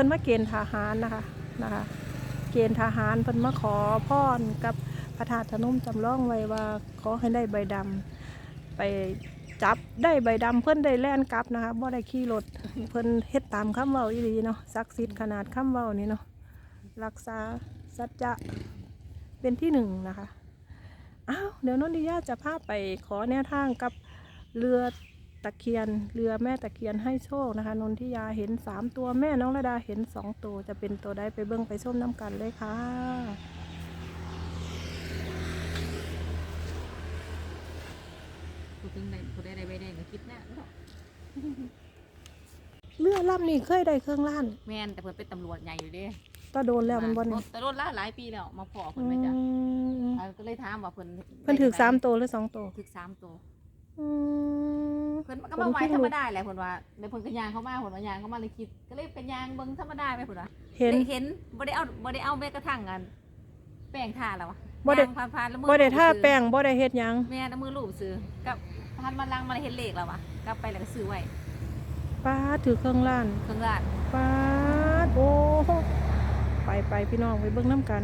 พิ่นมาเกณฑ์ทหารนะคะนะคะ เกณฑ์ทหารเพิ่นมาขอพรกับพระธาตุพนมจำลองไว้ว่าขอให้ได้ใบดำไปจับได้ใบดำเพิ่นได้แล่นกลับนะคะบ่ได้ขี่รถเพิ่นเฮ็ดตามคำเว้าอีหลีเนาะศักดิ์สิทธิ์ขนาดคำเว้านี่เนาะรักษาสัจจะเป็นที่หนึ่งนะคะอ้าวเดี๋ยวนนทิยาจะพาไปขอแนวทางกับเรือ ตะเคียนเรือแม่ตะเคียนให้โชคนะคะ นนทิยาเห็นสามตัวแม่น้องระดาเห็นสองตัวจะเป็นตัวใดไปเบิ้งไปส้มน้ำกันเลยค่ะพูดถึงได้พูดได้ได้ไปได้ก็คิดแน่เนาะเรือลำนี้เคยได้เครื่องล้านแม่นแต่เพิ่นเป็นตำรวจใหญ่อยู่เด้ก็โดนแล้วมันบอลรถแต่รถละหลายปีแล้วมาพอเพิ่นอืไปจ้ะมอ่าก็เลยถามว่าเพิ่นเพิ่นถือสามตัวหรือสองตัวถึกสามตัวอืมเพิ่นก็มาไหว้ธรรมดาแหละเพิ่นว่าในเพิ่นก็ย่างเข้ามาเพิ่นว่ายางเข้ามาเลยคิด ก็เลยเป็นยางเบิ่งธรรมดาไปเพิ่นว่าเห็นได้เห็นบ่ได้เอาบ่ได้เอาแม้กระทั่งกันแป้งทาแล้ววะบ่ได้ย่างผ่านๆแล้วมืบ่ได้ลูบท่าซื้อแป้งบ่ได้เฮ็ดหยังแม่เอามือลูบซื้อกับพันมาลังมาเห็นเลขแล้ววะกลับไปแล้วก็ซื้อไว้ป้าดถือเครื่องล้านเครื่องราชป้าดโอ้ไปไปพี่น้องไปเบิ่งน้ำกัน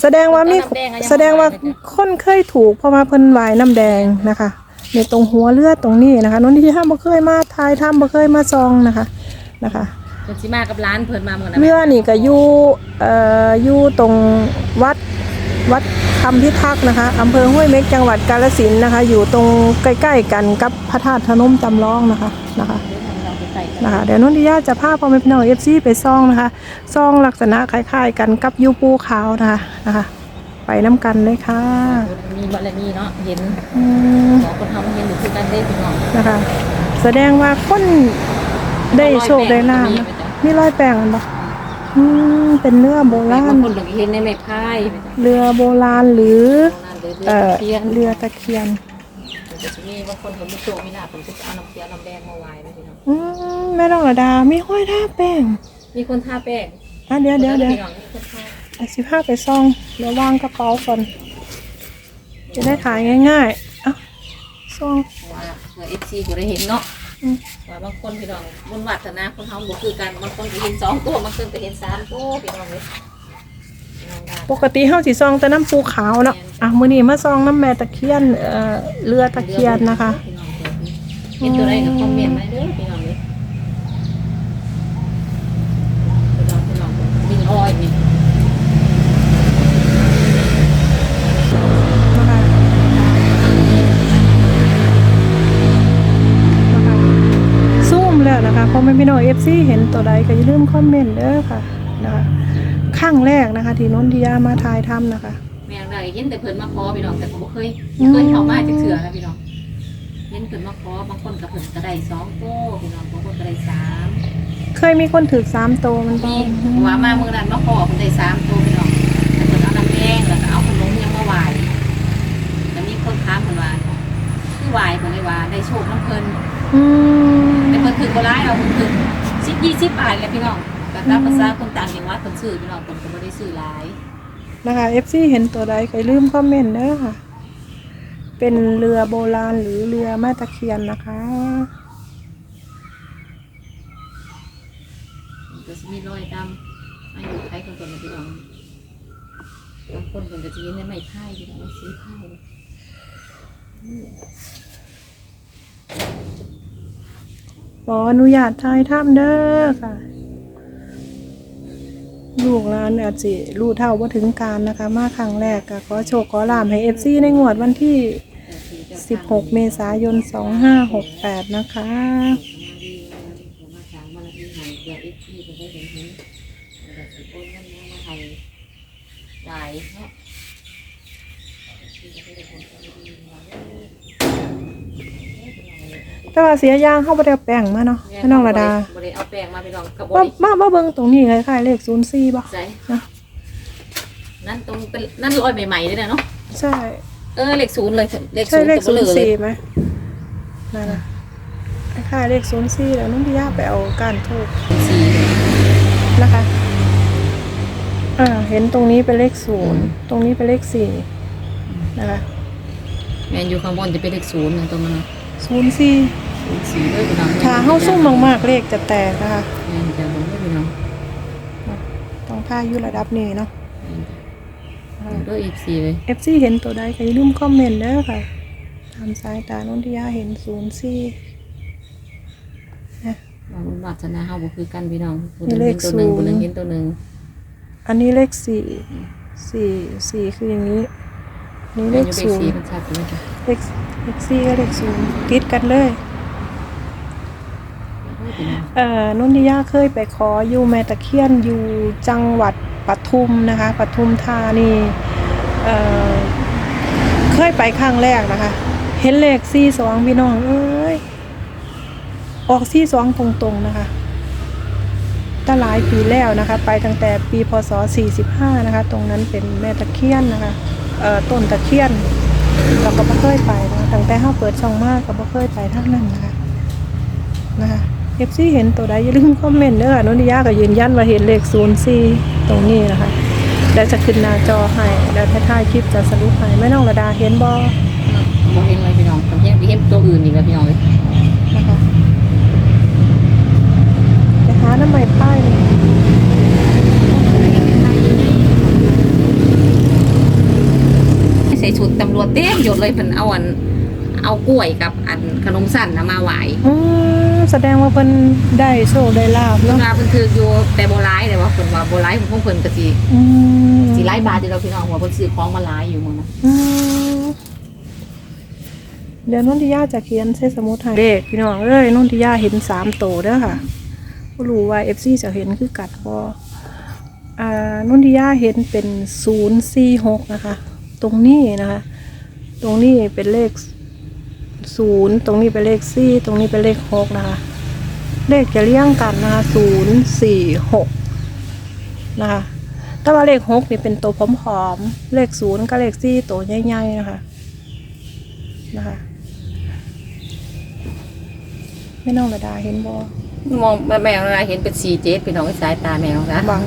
แสดงว่ามีน้ำแดงอะยังแสดงว่าบ่ไหวเลยจ้ะคนเคยถูกเพราะว่าเพิ่นวายน้ำแดงนะคะ ในตรงหัวเลือดตรงนี้นะคะนนที่ห้ามบ่เคยมาทายถ้ำบ่เคยมาซองนะคะนะคะเพิ่นสิมากับร้านเพิ่นมาเหมือนกันเรือนี่ก็อยู่เอ่ออยู่ตรงวัดวัดคำพิทักษ์นะคะอำเภอห้วยเม็กจังหวัดกาฬสินธุ์นะคะ อยู่ตรงใกล้ๆกันกับพระธาตุพนมจำลองนะคะนะคะนะคะเดี๋ยวนนทิยาจะพาพ่อแม่พี่น้องเอฟซีไปซ่องนะคะซ่องลักษณะคล้ายๆ กันกับยูปูขาวนะคะนะคะ ไปน้ำกันเลยค่ะ มีบารมีเนาะเห็นอืมหมอคนทำเห็นหรือคือกันได้พี่น้องนะคะ แสดงว่าคนได้โชคได้ลาภนะมีรอยแปลงอันปะอืมเป็นเรือโบราบาณงคนหลงเห็นในไม้พายเรือโบราณหรือเอเอ่ออเทียนเรือตะเคียนจะมีบางคนเขาไม่โชคไม่ลาภผมจะเอาน้ำเทียนน้ำแดงมาไหว้นะพี่น้องอืมแม่ดองระดา มีห้อยท่าแป้ง มีคนทาแป้งอะเดี๋ยวเดี๋ยวเดี๋ยว พี่น้องมีคนทาไอ้สิบห้าไปซ่องเดี๋ยววางกระเป๋าก่อน จะได้ถ่ายง่ายๆอะซ่องว่าเผื่อเอฟซีกูได้เห็นเนาะอืมว่าบางคนพี่น้องบนวัดนะคนเขาบอกคือกันบางคนก็เห็นสองตัวบางคนก็เห็นสามตัวพี่น้องเลยพี่น้องว่าปกติเฮาสิซองแต่น้ำปูขาวเนาะอะมื้อนี้มาซองน้ำแม่ตะเคียนเอ่อเรือตะเคียนนะคะพี่น้องเห็นตัวใดก็คอมเมนต์มาเด้อพี่น้องเลยพี่น้องพี่น้องวิ่งอ้อยนี่ นะคะพอไม่พี่น้อง FC เห็นตัวใดก็อย่าลืมคอมเมนต์เด้อค่ะนะคะครั้งแรกนะคะ ที่นนทิยามาถ่ายทำนะคะแม่งได้เห็นแต่เพิ่นมาขอพี่น้องแต่ผมบ่เคยอืมเคยเข้ามาจากเถื่อนะพี่น้องเห็นเพิ่นมาขอบางคนกับเพิ่นก็ได้สองโต้พี่น้องบางคนก็ได้สามเคยมีคนถือสามตัวมันบมีอกว่ามาเมื่อนั้นมาขอเพิ่นได้สามโต้พี่น้องแต่เพิ่นเอาน้ำแดงแล้วก็เอาขนมยังมาไหว้แล้วมีคนถามเพิ่นว่าคือไหว้เพิ่นเลยว่าได้โชคน้ำเพิ่นอืมแต่ เพิ่นถือบ่หลายเอาเพิ่นถือสิบยี่สิบบาทเลยพี่น้องแต่ตามภาษาคนต่างจังหวัดเพิ่นซื้อพี่น้องเพิ่นก็บ่ได้ซื้อหลายนะคะ FC เห็นตัวใดก็อย่าลืมคอมเมนต์เด้อค่ะ เป็นเรือโบราณหรือเรือแม่ตะเคียนนะคะก็สิมีรอยดำอายุไขคนคนพี่น้องบางคนเพิ่นก็สิเห็นในไม้พายพี่น้องสีพาย ขออนุญาตถ่ายถ้ำเด้อค่ะ ลูกหลานอาจสิรู้เท่าว่าถึงการนะคะ มาครั้งแรกก็ขอโชคขอลามให้ FC ในงวดวันที่ 16 เมษายน 2568 นะคะ หลายเนาะ แต่ว่าเสียยางเข้าไปเดียวแป้งมาเนาะไม่น้องระดาบ่ได้เอาแป้งมาพี่น้องกับบ่ว่าได้มามาเบิ่งตรงนี้คล้ายๆเลข04ป่ะใส่นะนั่นตรงเป็นนั่นรอยใหม่ๆเลยนะเนาะใช่ เออเลขศูนย์เลยเลขใช่ศูนย์เลขตัวเบลอเลย04ไหมนั่นนะคล้ายๆเลข04แล้วนุ่นที่ย่าไปเอาก้านทูบสี่นะคะ อ่า เห็นตรงนี้เป็นเลขศูนย์ตรงนี้เป็นเลขสี่นะคะ แมนอยู่ข้างบนจะเป็นเลขศูนย์นะตรงนั้นศูนย์สี่ ศูนย์สี่เลยพี่น้องขาเข้าซุ่มมากๆเลขจะแตกนะคะ แมนจะบนเลยพี่น้องค่าอยู่ระดับนี้เนาะ ด้วยอีกสี่เลยเอฟซีเห็นตัวใดก็อย่าลืมคอมเมนต์เด้อค่ะ ตามสายตานนทิยาเห็นศูนย์สี่บางคนวาสนาเฮาบ่คือกันพี่น้องผู้หมีนึงเลเห็ขนตัวหนึ่งศูนย์ผู้หนึงเห็นตัวหนึ่งอันนี้เลขสี่ สี่ สี่คืออย่างนี้ นี่เลเลขขศูนสี่ย์มันชัดอยู่นะจ๊ะเลขเลขสี่กับเลขศูนย์ติดกันเลยพี่น้องเอ่อนุ่นทิยาเคยไปขออยู่แม่ตะเคียนอยู่จังหวัดปทุมนะคะปทุมธานีเอ่อเคยไปครั้งแรกนะคะ เห็นเลขสี่สองพี่น้องเอ้ยออกสี่สองตรงๆนะคะตั้งหลายปีแล้วนะคะ ไปตั้งแต่ปีพศ 45 นะคะ ตรงนั้นเป็นแม่ตะเคียนนะคะเอ่อ ต้นตะเคียนเราก็ไม่เคยไปนะคะตั้งแต่ห้าเปิดช่องมากก็ไม่เคยไปทางนั้นนะคะนะคะเอฟซีเห็นตัวใดอย่าลืมคอมเมนต์เด้อนุนิยาก็ยืนยันว่าเห็นเลขศูนย์สี่ตรงนี้นะคะแล้วจะขึ้นหน้าจอให้แล้วท้ายๆคลิปจะสรุปให้ไม่น้องระดาเห็นบ่บ่เห็นเลยพี่น้องผมเห็นเห็นตัวอื่นอีกแล้วพี่น้องเลยนะคะไปหาน้ำใหม่ป้ายเลย ใส่ ชุดตำรวจเต็มยศเลยเพิ่นเอาอันเอากล้วยกับอันขนมสั่นนะมาไหวอืมแสดงว่าเพิ่นได้โชคได้ลาบเวเนาะลาเพิ่นถืออยู่แต่บ่ร้ายแต่ว่าเพิ่นว่าบ่ร้ายเพิ่นคงเพิ่นก็สิอืมสิหลายบาทอยู่แล้วพี่น้องว่าเพิ่นซื้อของมาหลายอยู่มื้อนะอืมเดี๋ยวนนทิยาจะเขียนใส่สมุดให้เลขพี่น้องเอ้ยนนทิยาเห็นสามโตเด้อค่ะบ่รู้ว่าเอฟซีจะเห็นคือกัดบ่อ่านนทิยาเห็นเป็นศูนย์สี่หกนะคะ ตรงนี้นะคะ ตรงนี้เป็นเลขศูนย์ตรงนี้เป็นเลขสี่ตรงนี้เป็นเลขหกนะคะ เลขจะเลี่ยงกันนะคะศูนย์สี่หกนะคะแต่ว่าเลขหกนี่เป็นตัวผอมๆเลขศูนย์กับเลขสี่ตัวใหญ่ๆนะคะนะคะไม่น้องระดาเห็นบอมองแม่อะไรเห็นเป็น47พี่น้องสายตาแมวนะบัง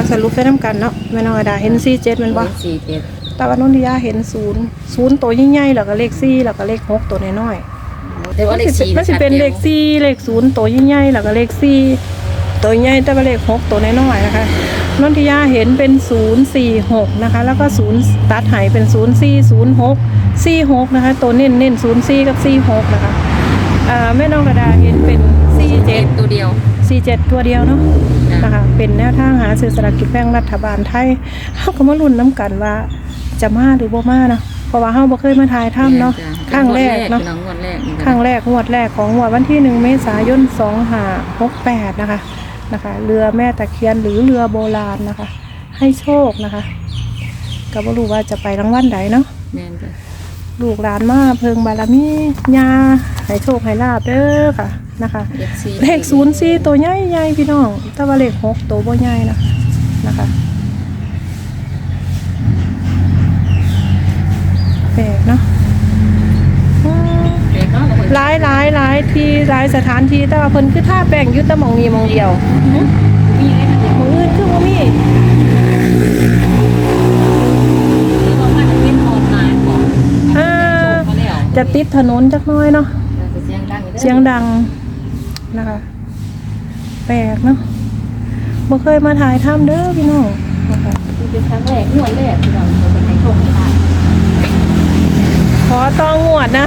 เราสรุปไปน้ำกันเนาะแม่น้องระดาเห็นสี่เจ็ดมันบอสี่เจ็ดแต่ว่านนทิยาเห็นศูนย์ศูนย์ตัวใหญ่ๆแล้วก็เลขสี่แล้วก็เลขหกตัวน้อยๆแต่ว่าเลขสี่มันจะเป็นเลขสี่เลขศูนย์ตัวใหญ่ๆแล้วก็เลขสี่ตัวใหญ่แต่ว่าเลขหกตัวน้อยๆนะคะนนทิยาเห็นเป็นศูนย์สี่หกนะคะแล้วก็ศูนย์ตัดหายเป็นศูนย์สี่ศูนย์หกสี่หกนะคะตัวเน้นเน้นศูนย์สี่กับสี่หกนะคะอ่าแม่น้องกระดาเห็นเป็นสี่เจ็ดตัวเดียว สี่เจ็ดตัวเดียวเนาะนะนะคะเป็นแนวทางหาซื้อสลากกินแบ่งรัฐบาลไทยเขาก็มาลุ้นน้กันว่าจะมาหรือบ่มาเนาะเพราะว่าเขาบ่เคยมาทายถ้ำเนาะครั้งแรกเนาะพี่น้องงวดแรกนี่ครั้งแรกงวดแรกของงวดวันที่หนึ่งเมษายนสองหาหกแปดนะคะนะคะเรือแม่ตะเคียนหรือเรือโบราณนะคะ ให้โชคนะคะก็บ่รู้ว่าจะไปรางวัลใดเนาะแม่นจ้ะลูกหลานมาเพิงบารมียาให้โชคให้ลาบเด้อค่ะ นะคะเลขสี่เลขศูนย์สี่ตัวใหญ่ใหญ่พี่น้องแต่ว่าเลขหกตัวบ่ใหญ่นะนะคะแปลกเนาะอืมเลขเนาะบางคนหลายหลายหลายที่หลายสถานที่แต่ว่าเพิ่นคือท่าแป้งอยุตะหมองนี้หมองเดียวมีเลขอะไรหมองอื่นคือบ่มีที่ว่ามันเป็นออนไลน์ของอ่าเขาแล้วจะติดถนนจักหน้อยเนาะเสียงดัง นะคะ แปลกเนาะบ่เคยมาถ่ายทำเด้อพี่น้องนะคะนี่เป็นครั้งแรกงวดแรกที่เราเป็นให้โชคให้ลาบขอต้องงวดนะ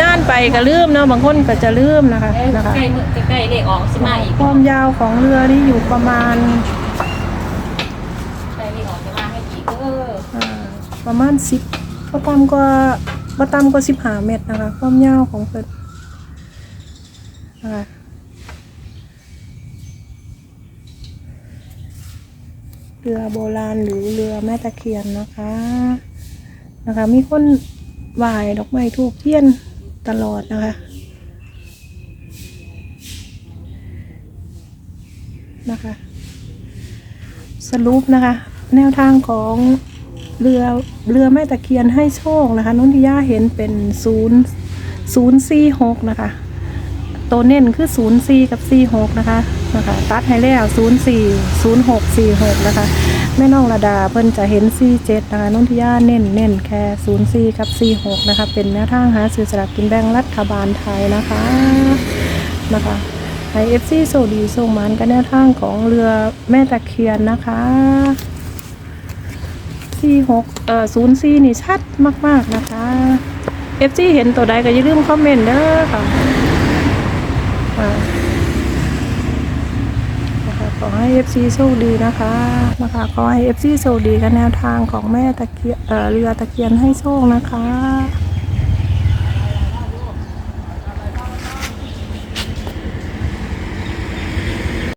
นานๆไปก็ลืมเนาะบางคนก็จะลืมนะคะเอ้ยนะคะใกล้มื้อใกล้ๆเลขออกสิมาอีกความยาวของเรือนี่อยู่ประมาณใกล้เลขออกจะมาให้อีกเอออ่าประมาณสิบก็ต่ำกว่าบ่ต่ำกว่าสิบห้าเมตรนะคะ ความยาวของเพิ่นนะคะ เรือโบราณหรือเรือแม่ตะเคียนนะคะ นะคะ มีคนไหวดอกไม้ทูบเทียนตลอดนะคะ นะคะ สรุปนะคะ แนวทางของเรือเรือแม่ตะเคียนให้โชคนะคะนุ่นทิยาเห็นเป็นศูนย์ศูนย์สี่หกนะคะ ตัวเน้นคือศูนย์สี่กับสี่หกนะคะ นะคะตัดให้แล้วศูนย์สี่ศูนย์หกสี่หกนะคะแม่น้องระดาเพิ่นจะเห็นสี่เจ็ดนะคะนุ่นทิยาเน้นเน้นแค่ศูนย์สี่กับสี่หกนะคะเป็นแนวทางหาซื้อสลากกินแบ่งรัฐบาลไทยนะคะนะคะไอเอฟซีโซดีส่งมันกันแนวทางของเรือแม่ตะเคียนนะคะสี่หกเอ่อศูนย์สี่นี่ชัดมาก ๆ นะคะเอฟซีเห็นตัวใดก็อย่าลืมคอมเมนต์เด้อค่ะค่ะนะคะ ขอให้ FC โชคดีนะคะนะคะขอให้ FC โชคดีกับแนวทางของแม่ตะเคียนเเรือตะเคียนให้โชคนะคะ